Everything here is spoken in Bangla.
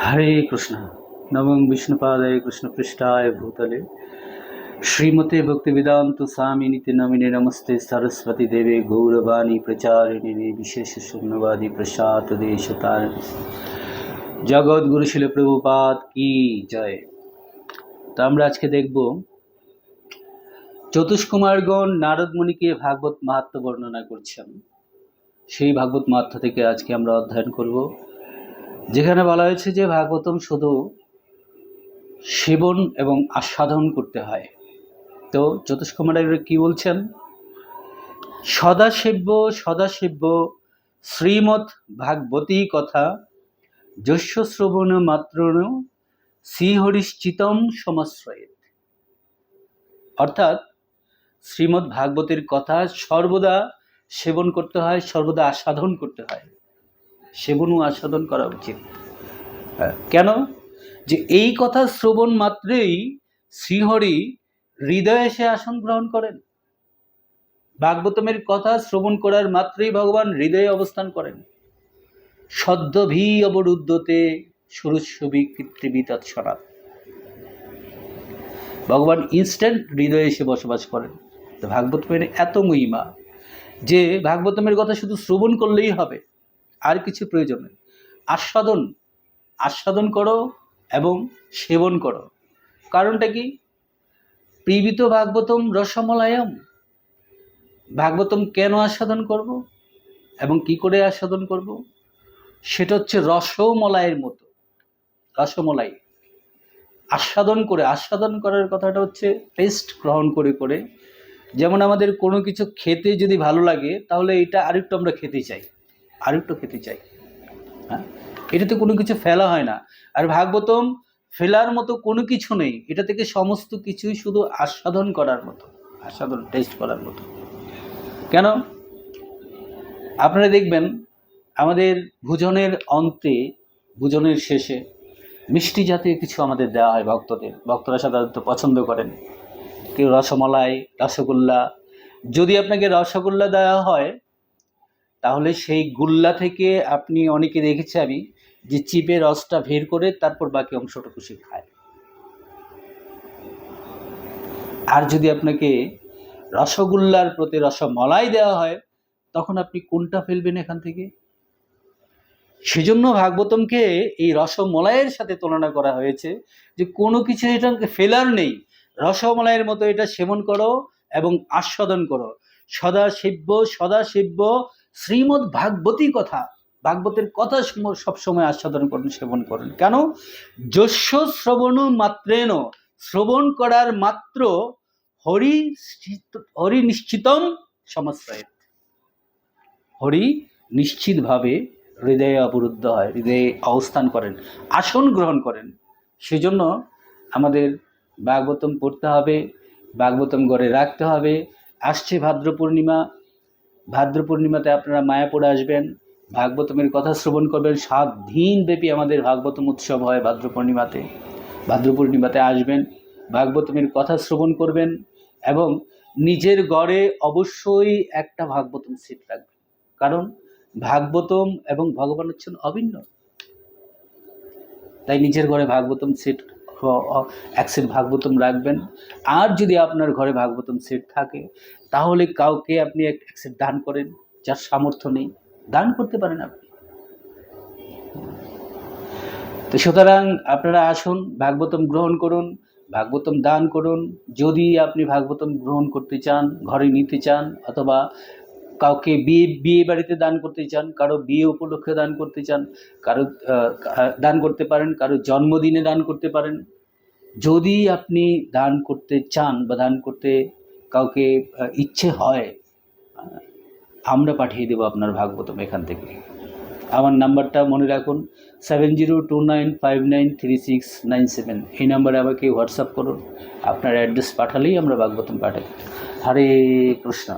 হরে কৃষ্ণ। নমং বিষ্ণুপাদায় কৃষ্ণপৃষ্ঠায় ভূতলে। শ্রীমতে ভক্তিবেদান্ত স্বামিনীতি নমিনে নমস্তে সরস্বতী দেবে গৌরবাণী প্রচারিণী বিশেষ শূন্যবাদী প্রসাদ দেশতার। জগৎগুরু শিল প্রভুপাত কি জয়। তো আমরা আজকে দেখব চতুষ্কুমারগণ নারদ মুনিকে ভাগবত মাহাত্ম বর্ণনা করছেন। সেই ভাগবত মাহাত্ম থেকে আজকে আমরা অধ্যয়ন করব। যেখানে বলা হয়েছে যে ভাগবতম শুধু সেবন এবং আস্বাদন করতে হয়। তো চতুষ্কুমারের কি বলছেন? সদাসেব্য সদাসেব্য শ্রীমৎ ভাগবতী কথা যস্য শ্রবণ মাত্রণ, শ্রীহরিশ্চিতম সমাশ্রয়ে অর্থাৎ শ্রীমদ্ ভাগবতের কথা সর্বদা সেবন করতে হয়, সর্বদা আস্বাদন করতে হয়। সেবন আস্বাদন করা উচিত। হ্যাঁ, কেন? যে এই কথা শ্রবণ মাত্রেই শ্রীহরি হৃদয়ে এসে আসন গ্রহণ করেন। ভাগবতমের কথা শ্রবণ করার মাত্রেই ভগবান হৃদয়ে অবস্থান করেন। সদ্যভি অবরুদ্ধতে সুরুৎসবি কৃত্রিবী তৎসরাত ভগবান ইনস্ট্যান্ট হৃদয়ে এসে বসবাস করেন। তো ভাগবতমের এত মহিমা যে ভাগবতমের কথা শুধু শ্রবণ করলেই হবে। আর কিছু প্রয়োজন নেই। আস্বাদন আস্বাদন করো এবং সেবন করো। কারণটা কি? প্রিবিত ভাগবতম রসমলায়ম। ভাগবতম কেন আস্বাদন করব এবং কি করে আস্বাদন করব? সেটা হচ্ছে রসমলাইয়ের মতো। রসমলাই। আস্বাদন করে, আস্বাদন করার কথাটা হচ্ছে টেস্ট গ্রহণ করে করে। যেমন আমাদের কোনো কিছু খেতে যদি ভালো লাগে, তাহলে এটা আরেকটু আমরা খেতে চাই। আরেকটু খেতে চাই। হ্যাঁ? এটাতে কোনো কিছু ফেলা হয় না। আর ভাগবতম ফেলার মতো কোনো কিছু নেই। এটা থেকে সমস্ত কিছুই শুধু আস্বাদন করার মতো, আস্বাদন টেস্ট করার মতো। কেন? আপনারা দেখবেন আমাদের ভোজনের অন্তে, ভোজনের শেষে মিষ্টি জাতীয় কিছু আমাদের দেওয়া হয় ভক্তদের। ভক্তরা সাধারণত পছন্দ করেন। কেউ রসমলাই, রসগোল্লা। যদি আপনাকে রসগোল্লা দেওয়া হয় তাহলে সেই গুল্লা থেকে আপনি অনেকে দেখেছি আমি যে চিপে রসটা বের করে তারপর বাকি অংশটুকু সে খায়। আর যদি আপনাকে রসগোল্লার প্রতি রসমলাই দেওয়া হয়, তখন আপনি কোনটা ফেলবেন এখান থেকে? সেজন্য ভাগবতমকে এই রসমলাইয়ের সাথে তুলনা করা হয়েছে যে কোনো কিছু এটা ফেলার নেই। রসমলাইয়ের মতো এটা সেবন করো এবং আস্বাদন করো। সদা সদা সেব্য শ্রীমৎ ভাগবতী কথা, ভাগবতের কথা সম- সবসময় আস্বাদন করেন, সেবন করেন। কেন? যস্য শ্রবণ মাত্রেন শ্রবণ করার মাত্র হরি হরি নিশ্চিতম সমাশ্রয় হরি নিশ্চিতভাবে হৃদয়ে অবরুদ্ধ হয়, হৃদয়ে অবস্থান করেন, আসন গ্রহণ করেন। সেজন্য আমাদের ভাগবতম পড়তে হবে, ভাগবতম গড়ে রাখতে হবে। আসছে ভাদ্র পূর্ণিমা ভাদ্র পূর্ণিমাতে আপনারা মায়াপুরে আসবেন ভাগবতমের কথা শ্রবণ করবেন, সাত দিন ব্যাপী আমাদের ভাগবতম উৎসব হয় ভাদ্র পূর্ণিমাতে। ভাদ্র পূর্ণিমাতে আসবেন ভাগবতমের কথা শ্রবণ করবেন এবং নিজের গড়ে অবশ্যই একটা ভাগবতম সিট রাখবেন। কারণ ভাগবতম এবং ভগবান হচ্ছেন অভিন্ন। তাই নিজের ঘরে ভাগবতম সেট এক সেট ভাগবতম রাখবেন। আর যদি আপনার ঘরে ভাগবতম সেট থাকে, তাহলে কাউকে আপনি এক সেট দান করেন, যার সামর্থ্য নেই। দান করতে পারেন আপনি। তো সুতরাং আপনারা আসুন, ভাগবতম গ্রহণ করুন, ভাগবতম দান করুন। যদি আপনি ভাগবতম গ্রহণ করতে চান, ঘরে নিতে চান, অথবা কাউকে বিয়ে বিয়ে বাড়িতে দান করতে চান, কারও বিয়ে উপলক্ষে দান করতে চান, কারও দান করতে পারেন, কারও জন্মদিনে দান করতে পারেন, যদি আপনি দান করতে চান বা দান করতে কাউকে ইচ্ছে হয় আমরা পাঠিয়ে দেবো আপনার ভাগবতম এখান থেকে। আমার নাম্বারটা মনে রাখুন seven zero two nine five nine three six nine seven এই নাম্বারে আমাকে হোয়াটসঅ্যাপ করুন, আপনার অ্যাড্রেস পাঠালেই আমরা ভাগবতম পাঠাই। হরে কৃষ্ণ।